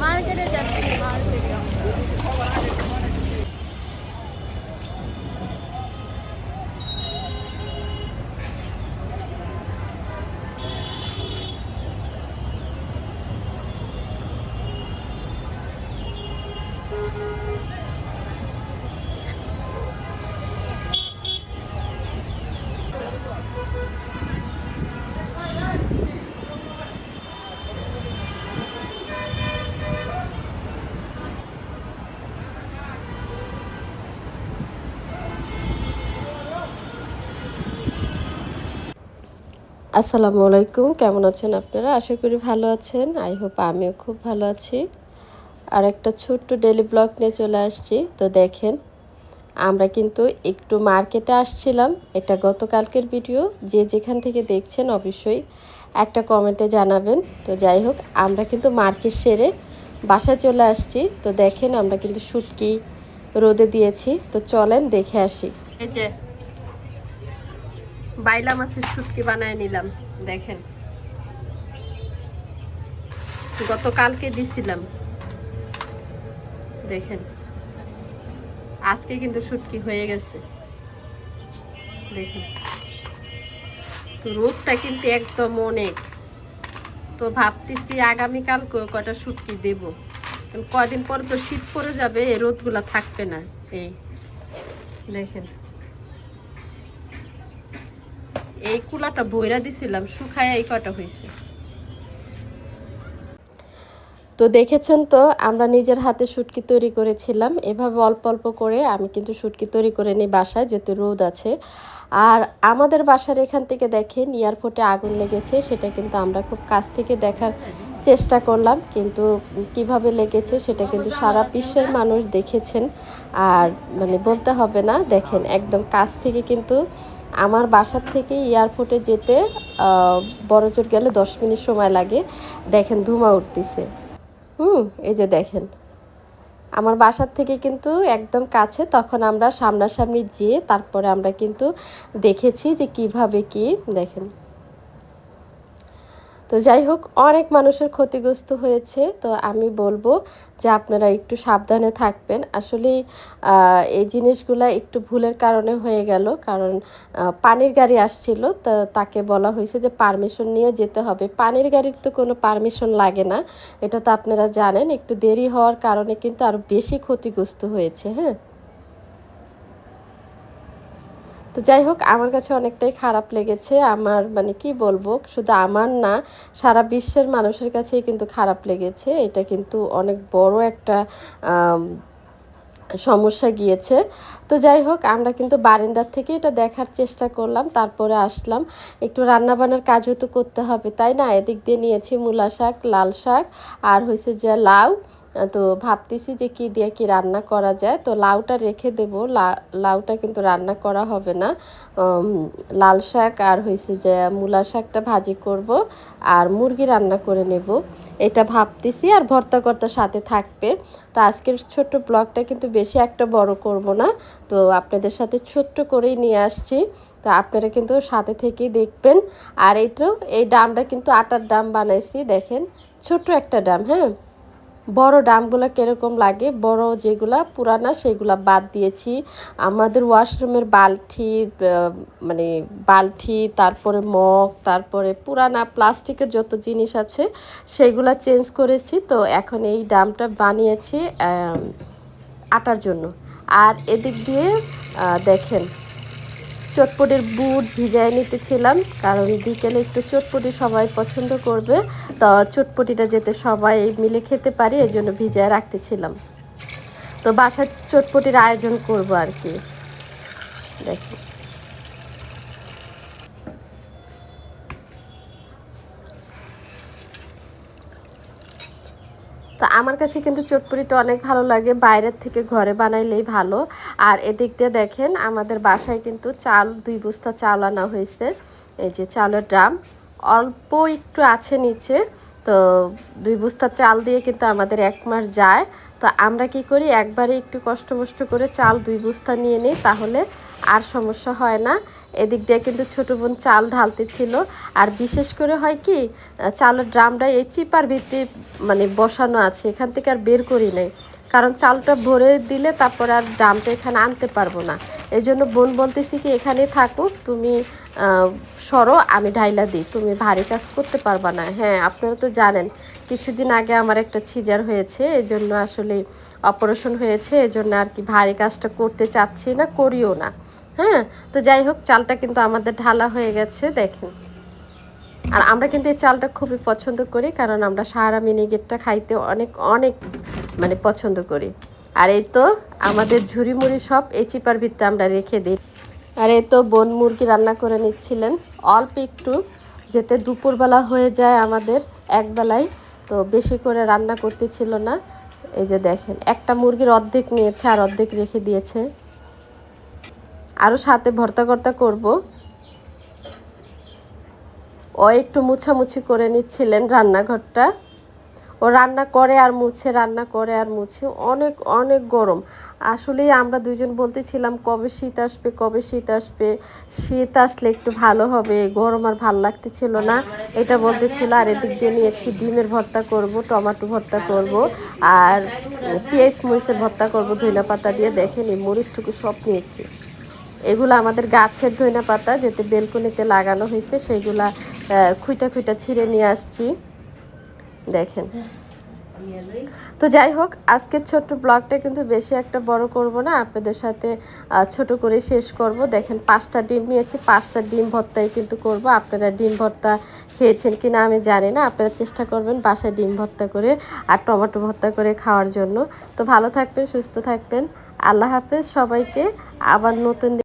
Markete gideceğim. Markete. আসসালামু আলাইকুম, কেমন আছেন আপনারা? আশা করি ভালো আছেন। আই হোপ আমিও খুব ভালো আছি। আর একটা ছোট্ট ডেলি ব্লগ নিয়ে চলে আসছি। তো দেখেন, আমরা কিন্তু একটু মার্কেটে আসছিলাম। এটা গতকালকের ভিডিও যে যেখান থেকে দেখছেন অবশ্যই একটা কমেন্টে জানাবেন। তো যাই হোক, আমরা কিন্তু মার্কেট সেরে বাসায় চলে আসছি। তো দেখেন, আমরা কিন্তু শুটকি রোদে দিয়েছি। তো চলেন দেখে আসি। এই যে বাইলা মাছের শুটকি বানায় নিলাম, দেখেন। গতকালকে দিছিলাম। দেখেন। আজকে কিন্তু শুটকি হয়ে গেছে। দেখেন। তো রোদটা কিন্তু একদম অনেক। তো ভাবতেছি আগামীকাল কটা শুটকি দেব। কদিন পর তো শীত পড়ে যাবে, রোদগুলা থাকবে না। এই, দেখেন। এই কুলাটা বইরা দিছিলাম শুকায় এই কটা হয়েছে তো দেখেছেন তো, আমরা নিজের হাতে শুটকি তৈরি করেছিলাম। এভাবে অল্প অল্প করে আমি কিন্তু শুটকি তৈরি করে নিই বাসায়, যেহেতু রোদ আছে। আর আমাদের বাসার এখান থেকে দেখেন, এয়ারপোর্টে আগুন লেগেছে, সেটা কিন্তু আমরা খুব কাছ থেকে দেখার চেষ্টা করলাম। কিন্তু কীভাবে লেগেছে, সেটা কিন্তু সারা বিশ্বের মানুষ দেখেছেন। আর মানে বলতে হবে না, দেখেন একদম কাছ থেকে কিন্তু আমার বাসার থেকে এয়ারপোর্টে যেতে বড়জোর গেলে দশ মিনিট সময় লাগে। দেখেন ধুমা উঠতেছে। হুম, এই যে দেখেন। আমার বাসার থেকে কিন্তু একদম কাছে, তখন আমরা সামনাসামনি যেয়ে তারপরে আমরা কিন্তু দেখেছি যে কীভাবে কি। দেখেন। তো যাই হোক, অনেক মানুষের ক্ষতিগ্রস্ত হয়েছে। তো আমি বলব যে আপনারা একটু সাবধানে থাকবেন। আসলে এই জিনিসগুলা একটু ভুলের কারণে হয়ে গেল। কারণ পানির গাড়ি আসছিল। তো তাকে বলা হয়েছে যে পারমিশন নিয়ে যেতে হবে। পানির গাড়ির তো কোনো পারমিশন লাগে না। এটা তো আপনারা জানেন, একটু দেরি হওয়ার কারণে কিন্তু আরও বেশি ক্ষতিগ্রস্ত হয়েছে হ্যাঁ। তো যাই হোক, আমার কাছে অনেকটাই খারাপ লেগেছে। আমার মানে কি বলব, শুধু আমার না, সারা বিশ্বের মানুষের কাছেই কিন্তু খারাপ লেগেছে। এটা কিন্তু অনেক বড় একটা সমস্যা গিয়েছে। তো যাই হোক, আমরা কিন্তু বারিন্দার থেকে এটা দেখার চেষ্টা করলাম, তারপরে আসলাম। একটু রান্নাবান্নার কাজও তো করতে হবে, তাই না? এদিক দিয়ে নিয়েছি মূলা শাক, লাল শাক, আর হয়েছে যে লাউ। তো ভাবতেছি যে কি দিয়ে কি রান্না করা যায়। তো লাউটা রেখে দেব। লাউটা কিন্তু রান্না করা হবে না। লাল শাক আর হয়েছে যে মূলা শাকটা ভাজি করব আর মুরগি রান্না করে নেব। এটা ভাবতেছি আর ভর্তা কর্তার সাথে থাকবে। তো আজকের ছোট্ট ব্লগটা কিন্তু বেশি একটা বড় করব না। তো আপনাদের সাথে ছোট্ট করেই নিয়ে আসছি। তো আপনারা কিন্তু সাথে থেকেই দেখবেন। আর এই তো, এই ডামটা কিন্তু আটার ডাম বানাইছি। দেখেন, ছোট্ট একটা ডাম হ্যাঁ? বড় ডামগুলো কীরকম লাগে? বড় যেগুলা, পুরানা সেগুলা বাদ দিয়েছি। আমাদের ওয়াশরুমের বালতি মানে বালতি, তারপরে মগ, তারপরে পুরানা প্লাস্টিকের যত জিনিস আছে, সেগুলা চেঞ্জ করেছি। তো এখন এই ডামটা বানিয়েছি আটার জন্য। আর এদিক দিয়ে দেখেন চটপটির বুট ভিজায় নিতেছিলাম, কারণ বিকেলে একটু চটপটি সবাই পছন্দ করবে, তো চটপটিটা যেতে সবাই মিলে খেতে পারি, এই জন্য ভিজায় রাখতেছিলাম। তো বাসার চটপটির আয়োজন করব আর কি। দেখি। আমার কাছে কিন্তু চটপুরিটা অনেক ভালো লাগে। বাইরের থেকে ঘরে বানাইলেই ভালো। আর এদিক দিয়ে দেখেন, আমাদের বাসায় কিন্তু চাল, দুই বস্তা চাল আনা হয়েছে। এই যে চালের ড্রাম। অল্প একটু আছে নিচে। তো দুই বস্তা চাল দিয়ে কিন্তু আমাদের এক মাস যায়। তো আমরা কি করি? একবারে একটু কষ্ট মষ্ট করে চাল দুই বস্তা নিয়ে নিই, তাহলে আর সমস্যা হয় না। এদিক দিয়ে কিন্তু ছোট বোন চাল ঢালতে ছিল। আর বিশেষ করে হয় কি চালের ড্রামটা এই চিপার ভিত্তি মানে বসানো আছে, এখান থেকে আর বের করি নাই। কারণ চালটা ভরে দিলে তারপর আর ড্রামটা এখানে আনতে পারব না। এই জন্য বোন বলতেছি কি, এখানে থাকুক তুমি সরো, আমি ঢাইলা দিই। তুমি ভারী কাজ করতে পারবা না। হ্যাঁ আপনারা তো জানেন, কিছুদিন আগে আমার একটা ছিজার হয়েছে এই জন্য আসলে অপারেশন হয়েছে এই জন্য আর কি ভারী কাজটা করতে চাচ্ছি না, করিও না। হ্যাঁ তো যাই হোক, চালটা কিন্তু আমাদের ঢালা হয়ে গেছে, দেখেন। আর আমরা কিন্তু এই চালটা খুবই পছন্দ করি, কারণ আমরা সাহারা মিনিগেটটা খাইতে অনেক অনেক মানে পছন্দ করি। আর এই তো আমাদের ঝুড়ি মুড়ি সব এই চিপার ভিত্তে আমরা রেখে দিই। আর এই তো বোন মুরগি রান্না করে নিচ্ছিলেন। অল্প একটু যেতে দুপুরবেলা হয়ে যায় আমাদের একবেলায় তো বেশি করে রান্না করতে ছিল না। এই যে দেখেন, একটা মুরগির অর্ধেক নিয়েছে আর অর্ধেক রেখে দিয়েছে। আরও সাথে ভর্তা কর্তা করব। ও একটু মুছামুছি করে নিচ্ছিলেন রান্নাঘরটা। ও রান্না করে আর মুছে, রান্না করে আর মুছে। অনেক অনেক গরম। আসলেই আমরা দুজন বলতেছিলাম, কবে শীত আসবে, কবে শীত আসবে? শীত আসলে একটু ভালো হবে, গরম আর ভালো লাগতেছিল না। এটা বলতেছিল, আর এদিক দিয়ে নিয়েছি ডিমের ভর্তা করব, টমাটো ভর্তা করব, আর পেঁয়াজ মরিচের ভর্তা করব, ধইনা পাতা দিয়ে। দেখেন মরিচটুকু সব নিয়েছি। এগুলো আমাদের গাছের ধইনা পাতা, যেতে বেলকনিতে লাগানো হয়েছে সেইগুলা খুঁটা খুঁটা ছিঁড়ে নিয়ে আসছি। দেখেন। তো যাই হোক, আজকের ছোট্ট ব্লগটা কিন্তু বেশি একটা বড় করব না, আপনাদের সাথে ছোট করে শেষ করব। দেখেন, পাঁচটা ডিম নিয়েছি, পাঁচটা ডিম ভর্তাই কিন্তু করব। আপনারা ডিম ভর্তা খেয়েছেন কিনা আমি জানি না, আপনারা চেষ্টা করবেন বাসায় ডিম ভর্তা করে আর টমেটো ভর্তা করে খাওয়ার জন্য। তো ভালো থাকবেন, সুস্থ থাকবেন। আল্লাহ হাফেজ, সবাইকে আবার নতুন